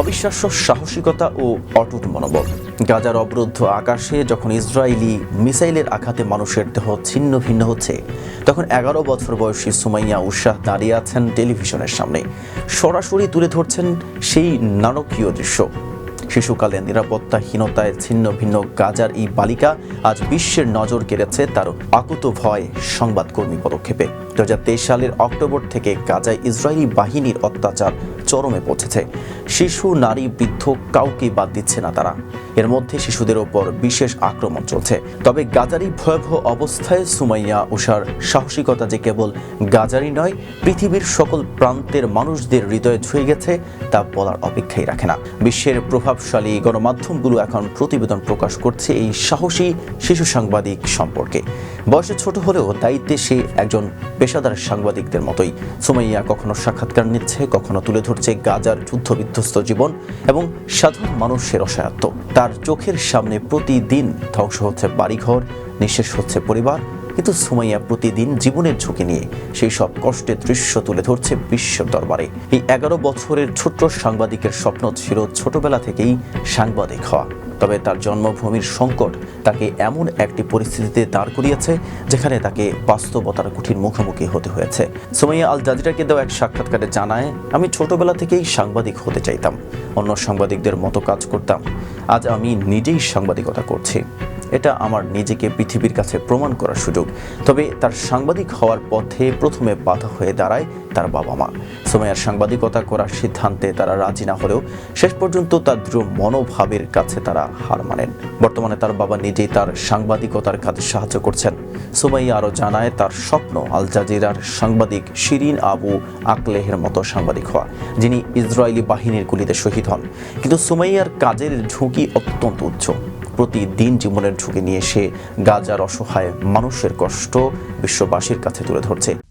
অবিশ্বাস্য সাহসিকতা ও অটুট মনোবল। গাজার অবরুদ্ধ আকাশে যখন ইসরায়েলি মিসাইলের আঘাতে মানুষের দেহ ছিন্ন ভিন্ন হচ্ছে, তখন এগারো বছর বয়সী সুমাইয়া উৎসাহ দাঁড়িয়ে আছেন টেলিভিশনের সামনে। সরাসরি তুলে ধরছেন সেই নারকীয় দৃশ্য। শিশুকালে নিরাপত্তাহীনতায় ছিন্ন ভিন্ন গাজার এই বালিকা আজ বিশ্বের নজর কেড়েছে তার আকুত ভয় সংবাদকর্মী পদক্ষেপে। দু হাজার তেইশ সালের অক্টোবর থেকে গাজায় ইসরায়েলি বাহিনীর অত্যাচার চরমে পৌঁছেছে। শিশু, নারী, বৃদ্ধ কাউকে বাদ দিচ্ছে না তারা। এর মধ্যে শিশুদের ওপর বিশেষ আক্রমণ চলছে। তবে গাজারি ভয়াবহ অবস্থায় সুমাইয়া উষার সাহসিকতা যে কেবল গাজারি নয়, পৃথিবীর সকল প্রান্তের মানুষদের হৃদয়ে ছুঁয়ে গেছে, তা বলার অপেক্ষাই রাখে না। বিশ্বের প্রভাবশালী গণমাধ্যমগুলো এখন প্রতিবেদন প্রকাশ করছে এই সাহসী শিশু সাংবাদিক সম্পর্কে। বয়সে ছোট হলেও দায়িত্বে সে একজন পেশাদার সাংবাদিকদের মতোই। সুমাইয়া কখনো সাক্ষাৎকার নিচ্ছে, কখনো তুলে ধরছে গাজার যুদ্ধ বিধ্বস্ত জীবন এবং সাধারণ মানুষের অসহায়ত্ব। তার চোখের সামনে প্রতিদিন ধ্বংস হচ্ছে বাড়িঘর, নিঃশেষ হচ্ছে পরিবার, কিন্তু সুমাইয়া প্রতিদিন জীবনের ঝুঁকি নিয়ে সেই সব কষ্টের দৃশ্য তুলে ধরছে বিশ্বের দরবারে। এই এগারো বছরের ছোট্ট সাংবাদিকের স্বপ্ন ছিল ছোটবেলা থেকেই সাংবাদিক হওয়া। তবে তার জন্মভূমির সংকট তাকে এমন একটি পরিস্থিতিতে দাঁড় করিয়েছে যেখানে তাকে বাস্তবতার কুঠির মুখোমুখি হতে হয়েছে। সোমাইয়া আল জাজিরাকে দেওয়া এক সাক্ষাৎকারে জানায়, আমি ছোটবেলা থেকেই সাংবাদিক হতে চাইতাম, অন্য সাংবাদিকদের মতো কাজ করতাম। আজ আমি নিজেই সাংবাদিকতা করছি। এটা আমার নিজেকে পৃথিবীর কাছে প্রমাণ করার সুযোগ। তবে তার সাংবাদিক হওয়ার পথে প্রথমে বাধা হয়ে দাঁড়ায় তার বাবা মা। সোমাইয়ার সাংবাদিকতা করার সিদ্ধান্তে তারা রাজি না হলেও শেষ পর্যন্ত তার দৃঢ় মনোভাবের কাছে তারা হার মানেন। বর্তমানে তার বাবা নিজেই তার সাংবাদিকতার কাজে সাহায্য করছেন। সুমাইয়া আরও জানায়, তার স্বপ্ন আল জাজিরার সাংবাদিক শিরিন আবু আকলেহের মতো সাংবাদিক হওয়া, যিনি ইসরায়েলি বাহিনীর গুলিতে শহীদ হন। কিন্তু সুমাইয়ার কাজের ঝুঁকি অত্যন্ত উচ্চ। প্রতিদিন জীবনের ঝুঁকি নিয়ে সে গাজার অসহায় মানুষের কষ্ট বিশ্ববাসীর কাছে তুলে ধরছে।